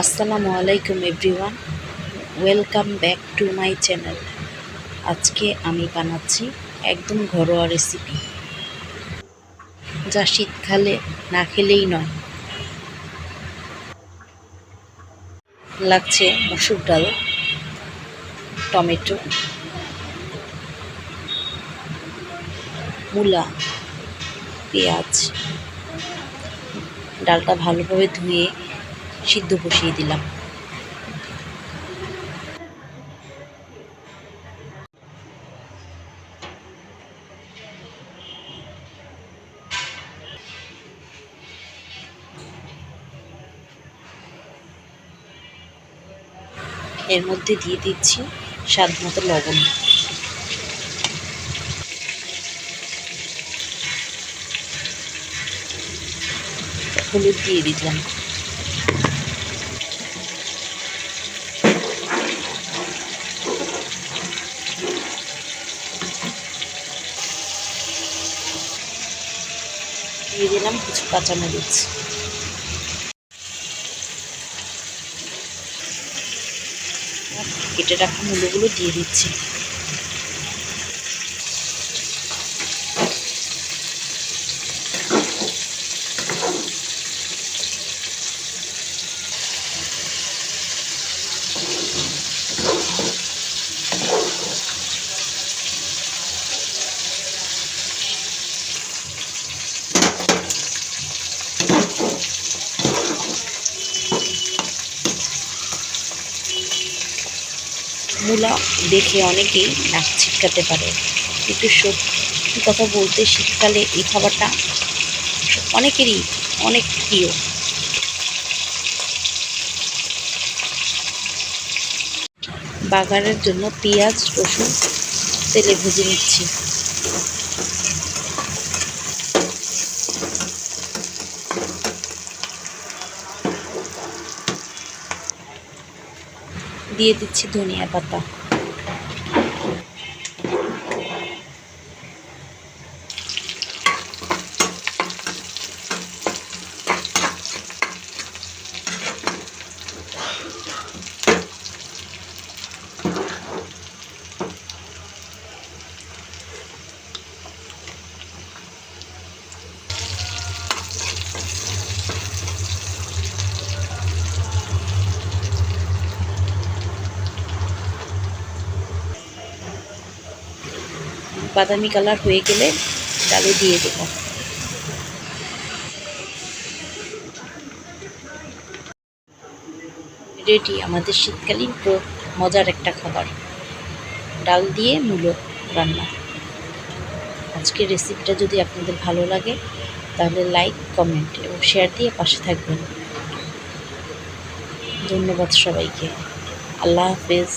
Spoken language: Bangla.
আসসালামু আলাইকুম everyone, welcome back to my channel. আজকে আমি বানাচ্ছি একদম ঘরোয়া রেসিপি। যা শীতকালে না খেলেই নয়। লাগছে মসুর ডাল, টমেটো, মূলা, পেঁয়াজ। ডালটা ভালোভাবে ধুয়ে সিদ্ধ বসিয়ে দিলাম। এর মধ্যে দিয়ে দিচ্ছি স্বাদ মতো লবণ। হলুদ দিয়ে দিলাম। দিয়ে দিলাম কিছু কাঁচামরিচ কেটে রাখা মুলোগুলো দিয়ে দিচ্ছি। মূলা দেখে অনেকেই নাক ছিটকাতে পারে। কিন্তু সত্যি কথা বলতে শীতকালে এই খাবারটা অনেকেরই অনেক প্রিয়। বাগানের জন্য পেঁয়াজ, রসুন, তেলে ভেজে নিচ্ছি। দিয়ে দিচ্ছি ধনিয়া পাতা। বাদামি কালার হয়ে গেলে ডালে দিয়ে দেব। রেডি আমাদের শীতকালীন তো মজার একটা খাবার। ডাল দিয়ে মূলো রান্না। আজকের রেসিপিটা যদি আপনাদের ভালো লাগে, তাহলে লাইক কমেন্ট এবং শেয়ার দিয়ে পাশে থাকবেন। ধন্যবাদ সবাইকে। আল্লাহ হাফেজ।